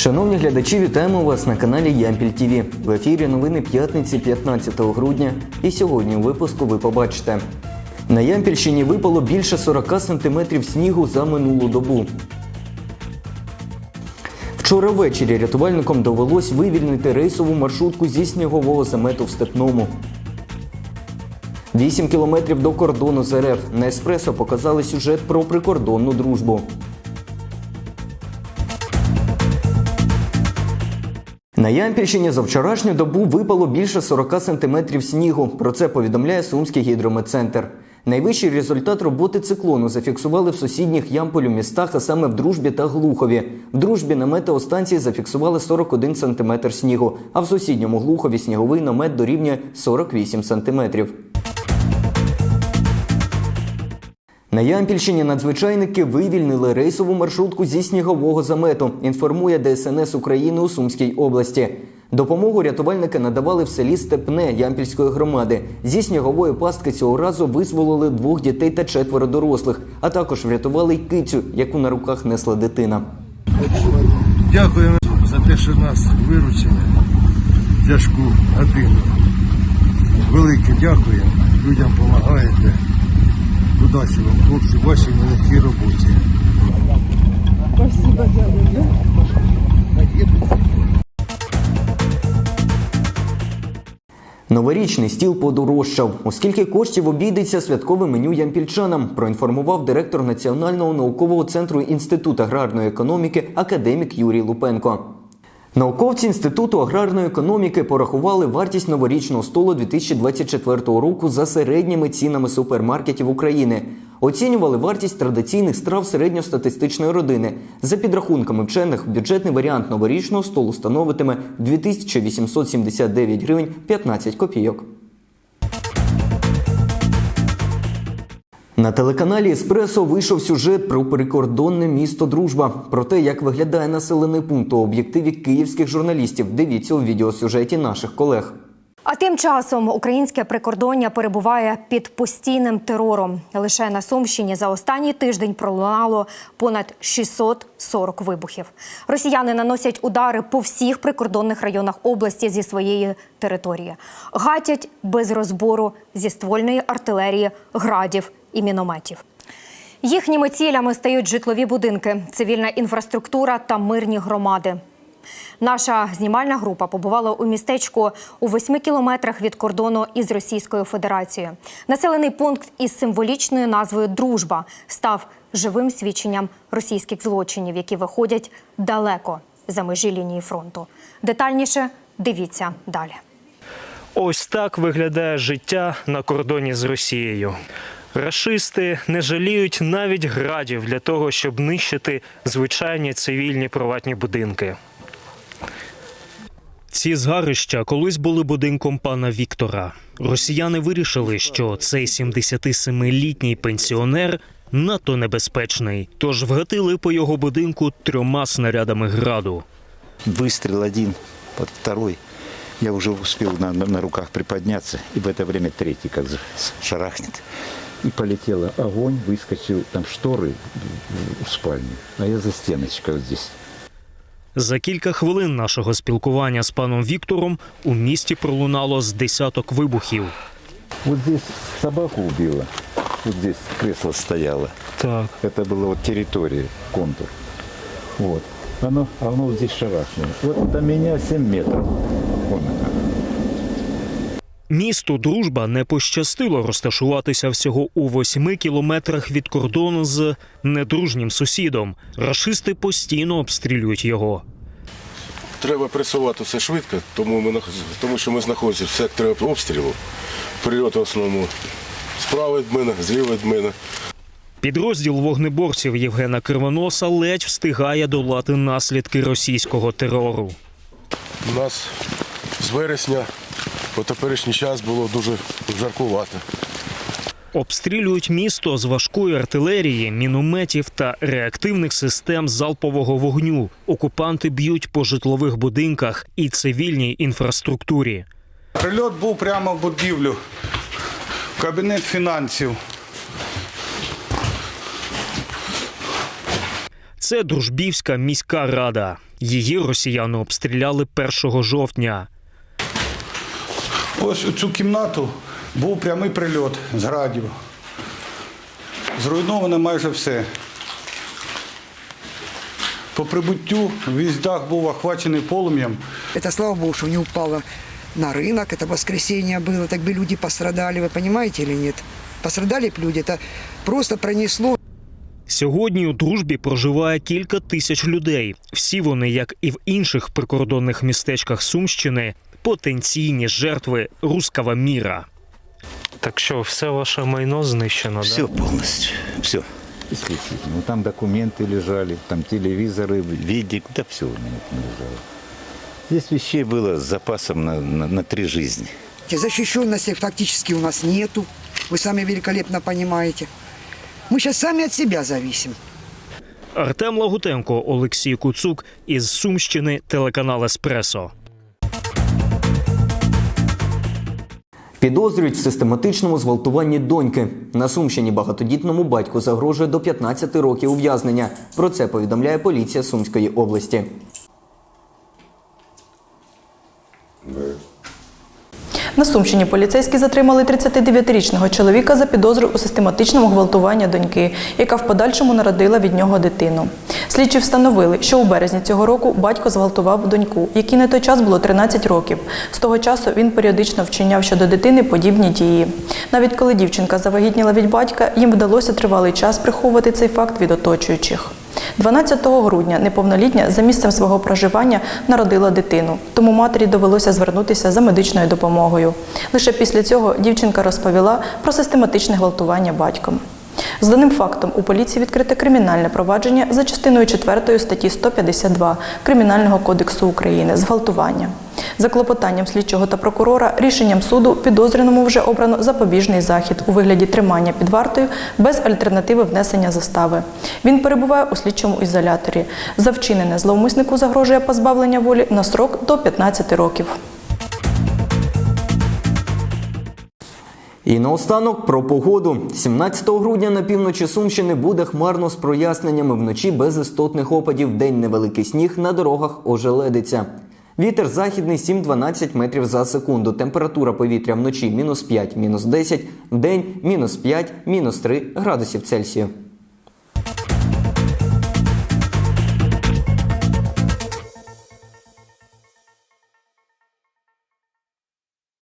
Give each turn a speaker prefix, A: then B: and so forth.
A: Шановні глядачі, вітаємо вас на каналі Ямпіль ТВ. В ефірі новини п'ятниці 15 грудня. І сьогодні у випуску ви побачите. На Ямпільщині випало більше 40 сантиметрів снігу за минулу добу. Вчора ввечері рятувальникам довелось вивільнити рейсову маршрутку зі снігового замету в Степному. 8 кілометрів до кордону з РФ на еспресо показали сюжет про прикордонну дружбу. На Ямпільщині за вчорашню добу випало більше 40 сантиметрів снігу. Про це повідомляє Сумський гідрометцентр. Найвищий результат роботи циклону зафіксували в сусідніх Ямполю містах, а саме в Дружбі та Глухові. В Дружбі на метеостанції зафіксували 41 сантиметр снігу, а в сусідньому Глухові сніговий намет дорівнює 48 сантиметрів. На Ямпільщині надзвичайники вивільнили рейсову маршрутку зі снігового замету. Інформує ДСНС України у Сумській області. Допомогу рятувальники надавали в селі Степне Ямпільської громади. Зі снігової пастки цього разу визволили двох дітей та четверо дорослих, а також врятували й кицю, яку на руках несла дитина.
B: Дякуємо за те, що нас виручили тяжку годину. Велике дякуємо. Людям допомагаєте. Удачі вам, хлопці, в вашій нелегкій роботі.
A: Новорічний стіл подорожчав. Оскільки коштів обійдеться святкове меню ямпільчанам, проінформував директор Національного наукового центру Інституту аграрної економіки академік Юрій Лупенко. Науковці Інституту аграрної економіки порахували вартість новорічного столу 2024 року за середніми цінами супермаркетів України. Оцінювали вартість традиційних страв середньостатистичної родини. За підрахунками вчених, бюджетний варіант новорічного столу становитиме 2879 гривень 15 копійок. На телеканалі Еспресо вийшов сюжет про прикордонне місто Дружба. Про те, як виглядає населений пункт у об'єктиві київських журналістів. Дивіться у відеосюжеті наших колег.
C: А тим часом українське прикордоння перебуває під постійним терором. Лише на Сумщині за останній тиждень пролунало понад 640 вибухів. Росіяни наносять удари по всіх прикордонних районах області зі своєї території, гатять без розбору зі ствольної артилерії, градів і мінометів. Їхніми цілями стають житлові будинки, цивільна інфраструктура та мирні громади. Наша знімальна група побувала у містечку у восьми кілометрах від кордону із Російською Федерацією. Населений пункт із символічною назвою Дружба став живим свідченням російських злочинів, які виходять далеко за межі лінії фронту. Детальніше дивіться далі.
D: Ось так виглядає життя на кордоні з Росією. Рашисти не жаліють навіть градів для того, щоб нищити звичайні цивільні приватні будинки. Ці згарища колись були будинком пана Віктора. Росіяни вирішили, що цей 77-літній пенсіонер надто небезпечний, тож вгатили по його будинку трьома снарядами граду.
E: Выстрел один, под второй. Я уже успел на, на- на руках приподняться, и в это время третий как за- шарахнет. И полетела огонь, выскочил там шторы в- в спальне, а я за стеночкой вот здесь.
D: За кілька хвилин нашого спілкування з паном Віктором у місті пролунало з десяток вибухів.
E: Вот здесь собаку вбила, вот здесь кресло стояло.
D: Так.
E: Это была вот территория, контур. Вот. Оно, а оно вот здесь шарахнуло. Вот до меня 7 метров.
D: Місту Дружба не пощастило розташуватися всього у восьми кілометрах від кордону з недружнім сусідом. Рашисти постійно обстрілюють його.
F: Треба пресувати швидко, тому, ми, тому що ми знаходимося в секторі обстрілу. Прильоти в основному справа від мене, зліва від мене.
D: Підрозділ вогнеборців Євгена Кривоноса ледь встигає долати наслідки російського терору.
F: У нас з вересня по теперішній час було дуже жаркувато.
D: Обстрілюють місто з важкої артилерії, мінометів та реактивних систем залпового вогню. Окупанти б'ють по житлових будинках і цивільній інфраструктурі.
G: Прильот був прямо в будівлю, в кабінет фінансів.
D: Це Дружбівська міська рада. Її росіяни обстріляли 1 жовтня.
G: Ось у цю кімнату був прямий прильот з градів. Зруйновано майже все. По прибуттю весь дах був охвачений полум'ям.
H: Это слава богу, что не упало на рынок, это воскресенье было, так бы люди пострадали, вы понимаете или нет? Пострадали б люди, это просто пронесло.
D: Сьогодні у дружбі проживає кілька тисяч людей. Всі вони, як і в інших прикордонних містечках Сумщини, потенційні жертви руского міра. Так що, все ваше майно знищено,
E: Все полностью. Все. Исключительно. Ну, там документы лежали, там телевизоры, видик, да все у меня там лежало. Здесь вещей было с запасом на, на, на три жизни.
H: Защищенности фактически у нас нету, вы сами великолепно понимаете. Мы сейчас сами от себя зависим.
D: Артем Лагутенко, Олексій Куцук із Сумщини, телеканал Еспресо.
A: Підозрюють в систематичному зґвалтуванні доньки. На Сумщині багатодітному батьку загрожує до 15 років ув'язнення. Про це повідомляє поліція Сумської області.
I: На Сумщині поліцейські затримали 39-річного чоловіка за підозрою у систематичному гвалтуванні доньки, яка в подальшому народила від нього дитину. Слідчі встановили, що у березні цього року батько зґвалтував доньку, якій на той час було 13 років. З того часу він періодично вчиняв щодо дитини подібні дії. Навіть коли дівчинка завагітніла від батька, їм вдалося тривалий час приховувати цей факт від оточуючих. 12 грудня неповнолітня за місцем свого проживання народила дитину, тому матері довелося звернутися за медичною допомогою. Лише після цього дівчинка розповіла про систематичне гвалтування батьком. З даним фактом у поліції відкрите кримінальне провадження за частиною 4 статті 152 Кримінального кодексу України зґвалтування. За клопотанням слідчого та прокурора рішенням суду підозрюваному вже обрано запобіжний захід у вигляді тримання під вартою без альтернативи внесення застави. Він перебуває у слідчому ізоляторі. За вчинене зловмиснику загрожує позбавлення волі на срок до 15 років.
A: І наостанок про погоду. 17 грудня на півночі Сумщини буде хмарно з проясненнями вночі без істотних опадів. День невеликий сніг на дорогах ожеледиться. Вітер західний 7-12 метрів за секунду. Температура повітря вночі мінус 5, мінус 10, день мінус 5, мінус 3 градусів Цельсію.